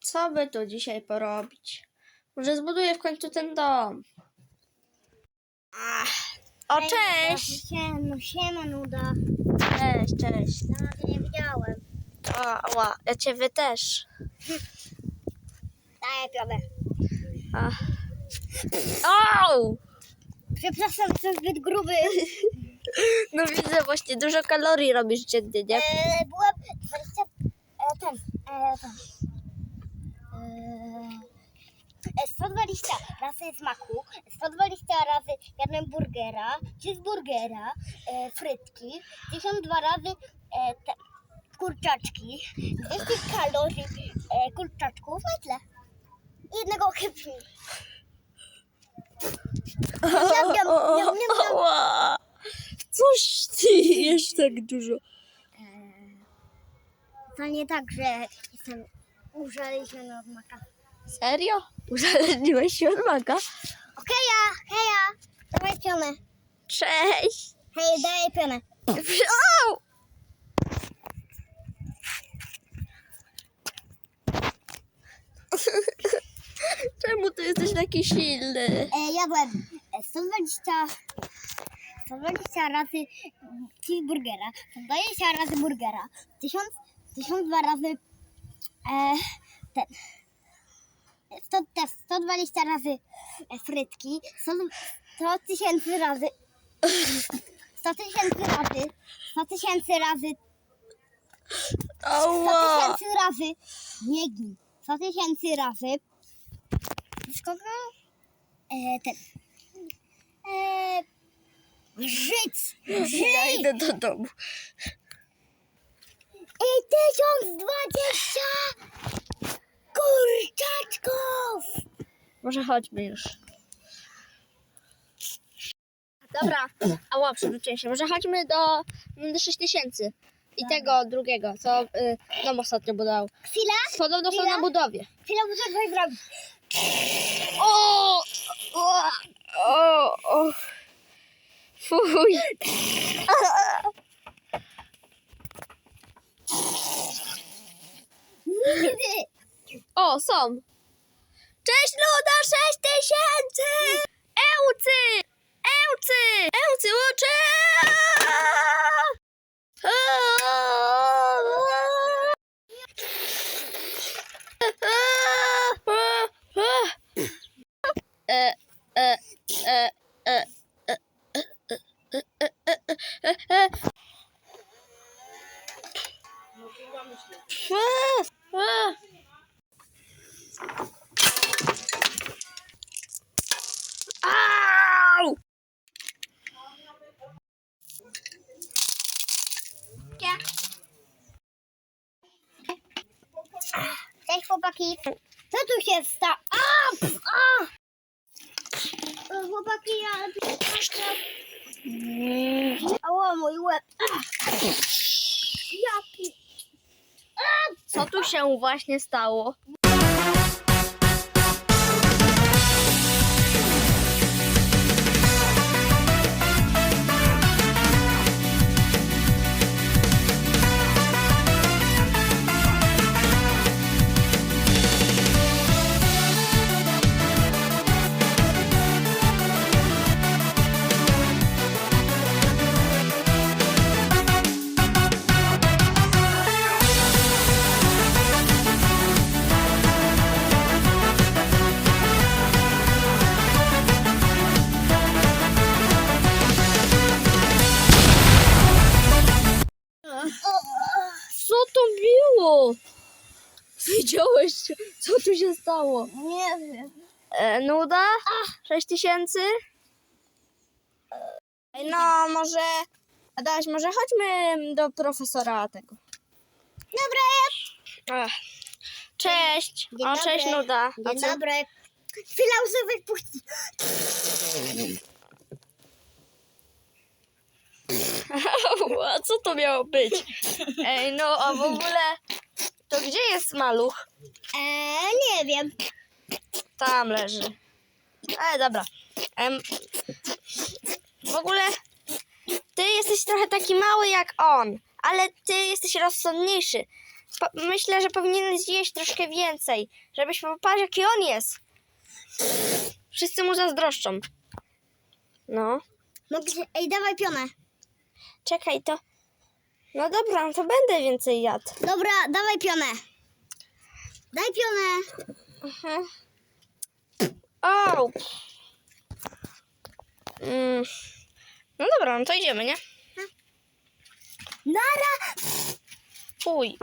Co by tu dzisiaj porobić? Może zbuduję w końcu ten dom. Ach, o, cześć! Siema, siema nuda. Cześć, cześć. Dawno cię nie widziałem. O, ła, ja ciebie też. Daję piątę. Ach. Przepraszam, jestem zbyt gruby. No widzę właśnie, dużo kalorii robisz dziennie, nie? E, byłem 20... E, ten, e, ten. E, e, 120 razy smaku, 120 razy jadłem burgera, cheeseburgera, e, frytki, 52 razy e, te, kurczaczki, 200 kalorii e, kurczaczków, i tyle. Jednego chyba. Miam, miam, miam, miam, miam. Ła. Coś ty jesz tak dużo. To nie tak, że jestem uzależniona od maka. Serio? Uzależniłeś się od maka? Okeja, heja, dawaj pionę. Cześć! Hej, daj pionę. Au! Czemu ty jesteś taki silny? E, jadłem e, 120, 120 razy cheeseburgera, 120 razy burgera, 1000, 1002 razy e, ten, 100, te 120 razy frytki, 100 100 tysięcy razy 100 tysięcy razy 100 tysięcy razy 100 Ała! tysięcy razy nie gin. 100 tysięcy razy z kogo? E, ten. E, żyć! Ja Żyć! idę do domu. Ej, 1020 kurczaczków! Może chodźmy już. Dobra, ała, przewróciłem się. Może chodźmy do, do 6000 i tego drugiego, co y, dom ostatnio budował. Chwila, Podobno są na budowie. chwila, muszę coś zrobić. O! O! O! o. Fuj! Nigdy! O, są! Cześć Luda, 6000! Ełcy! Ełcy! Ełcy uczy! E, chłopaki. Co tu się stało? A! pf, a! Chłopaki, ale... Ała, mój łeb. Jaki... Co tu się właśnie stało? Widziałeś, co tu się stało? Nie wiem. E, nuda? Sześć tysięcy? Ej, No, może... Adaś, może chodźmy do profesora tego. Dobra. Cześć. Dzień o, cześć, dobry. nuda. A dzień co? dobry. Chwila, muszę wypuścić. A co to miało być? Ej, no, a w ogóle... To gdzie jest maluch? Eee, nie wiem. Tam leży. Ale dobra. Em, w ogóle ty jesteś trochę taki mały jak on, ale ty jesteś rozsądniejszy. po, myślę, że powinien zjeść troszkę więcej, żebyśmy popatrz jaki on jest. Wszyscy mu zazdroszczą. No, Mogę się... Ej, dawaj pionę. czekaj, to... No dobra, no to będę więcej jadł. Dobra, dawaj pionę. Daj pionę. Aha. O! Mm. No dobra, no to idziemy, nie? Nara. Fuj.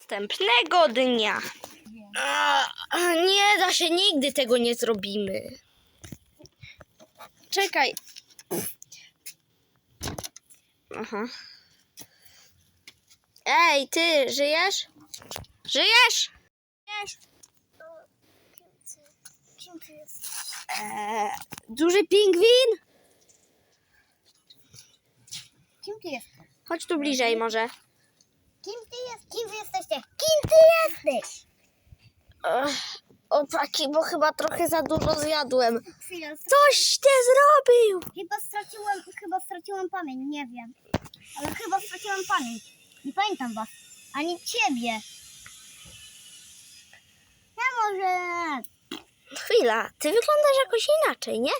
Następnego dnia. A, a nie da się, nigdy tego nie zrobimy. Czekaj. Aha. Ej, ty, żyjesz? Żyjesz? Żyjesz? Kim ty jesteś? Eee, duży pingwin? Kim ty jesteś? Chodź tu bliżej może. Kim ty jesteś? Kim wy jesteście? Kim ty jesteś? Ech, o taki, bo chyba trochę za dużo zjadłem. Chwilę, Coś ty zrobił! Chyba straciłem, chyba straciłem pamięć, nie wiem. Ale chyba straciłem pamięć. Nie pamiętam was. Ani ciebie. Ja może... Chwila, ty wyglądasz jakoś inaczej, nie?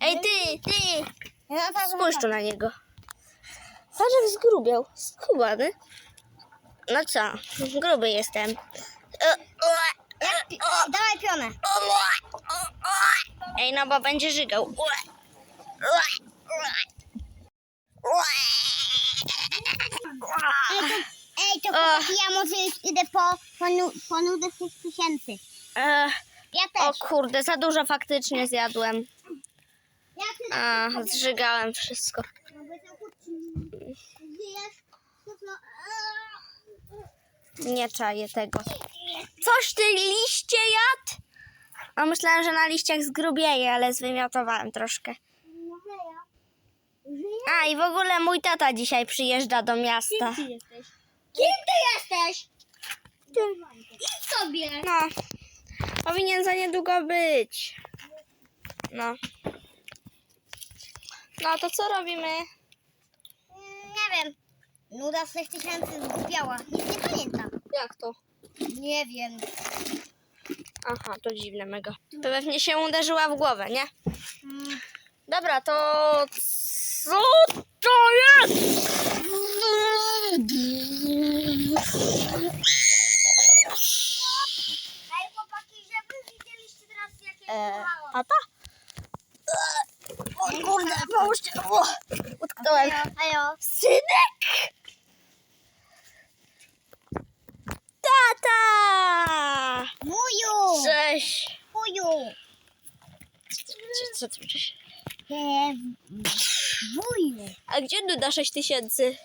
Ej, ty, ty! Ja tak Spójrz tu na niego. Jak zgrubiał. Schubany. No co, gruby jestem. E, Jak pi- Dawaj pionę. Ej, no bo będzie żygał. Ej, to, ej, to Ach. chłopaki, ja może idę po, po, nu- po nudę 6 tysięcy. Ech, Ja o też. kurde, za dużo faktycznie zjadłem. Ja też. A, zżygałem wszystko. No bo to? To? Nie czaję tego. Coś ty liście jadł? A myślałem, że na liściach zgrubieje, ale zwymiotowałem troszkę. A i w ogóle mój tata dzisiaj przyjeżdża do miasta. Kim ty jesteś? Kim ty jesteś? Idź sobie. No, powinien za niedługo być. No. No to co robimy? Nie wiem. Nuda 6 tysięcy zgubiała. Nic nie pamiętam. Jak to? Nie wiem. Aha, to dziwne mega. To pewnie się uderzyła w głowę, nie? Mm. Dobra, to co to jest? Ej, chłopaki, żeby widzieliście teraz jakie E, tata? O kurde, pomóżcie. O, utknąłem. Synek! Tata! Wuju. Cześć. Wuju. Co ty? E, wuju. A gdzie Duda 6 tysięcy?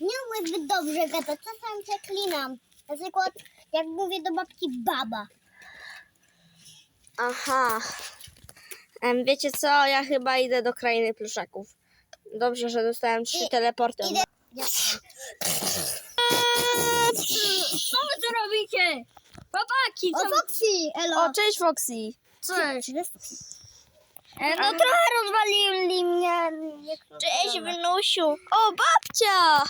Nie umiem zbyt dobrze gadać, czasami przeklinam. Na przykład jak mówię do babci baba. Aha. Em, wiecie co? Ja chyba idę do krainy pluszaków. Dobrze, że dostałem trzy I- teleporty. Idę. Ja. Co wy tu robicie? Chłopaki, O Foxy, elo. O, cześć Foxy. Cześć. E, no trochę rozwalili mnie. Cześć Wynusiu. O, babcia!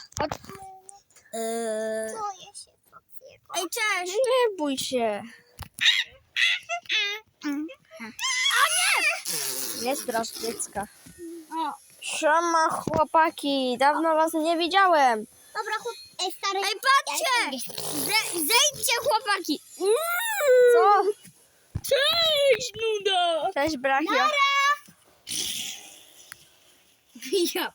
Eee, Boję się. Ej, cześć. Nie bój się. Nie strasz dziecka. O. Siema chłopaki, dawno was nie widziałem. Dobra, chłop... Ej, stary. Ej, patrzcie! Ze, zejdźcie, chłopaki. Co? Cześć, nuda. Cześć Brachio. Ja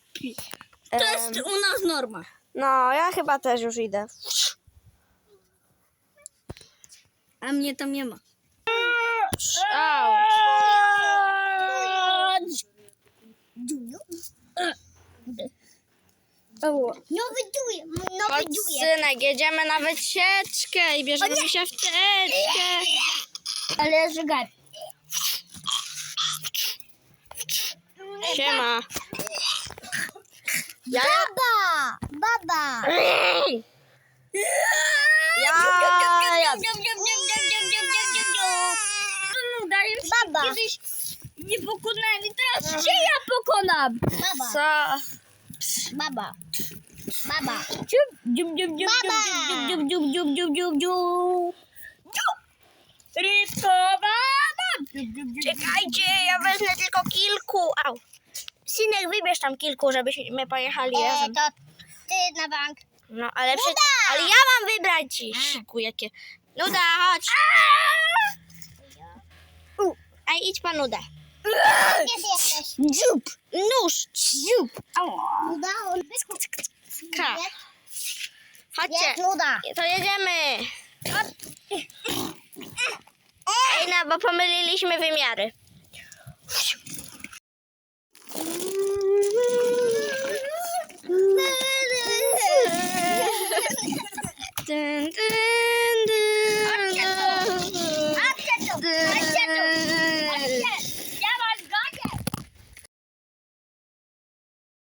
Em, To jest u nas norma. No, ja chyba też już idę. A mnie tam nie ma. Au. Nowy duj, nowy Chodź duje. synek, jedziemy na wycieczkę i bierzemy się w teczkę. Ale żygaj. Siema. Ja, Baba! Baba! ja, ja. Baba! Kiedyś nie pokonałem i teraz cię ja pokonam! Baba! Co? Baba! Baba. Ciup, dziub, dziub, dziub, Baba. dziub, dziub, dziub, dziub, dziub, dziub, dziub. Dziub. Rybko, baba. Dziub, dziub, dziub. Czekajcie, ja wezmę tylko kilku. Au. Synek, wybierz tam kilku, żebyśmy pojechali E, razem. to ty na bank. No, ale, przy... Nuda! ale ja mam wybrać. Siku, jakie. Nuda, chodź. U, A idź pan Nuda. Gdzie ty jesteś? Dziób. Nóż. Dziób. Nuda, on Ka. Chodźcie. Jest nuda. To jedziemy. Ej, no, bo pomyliliśmy wymiary. dun, dun.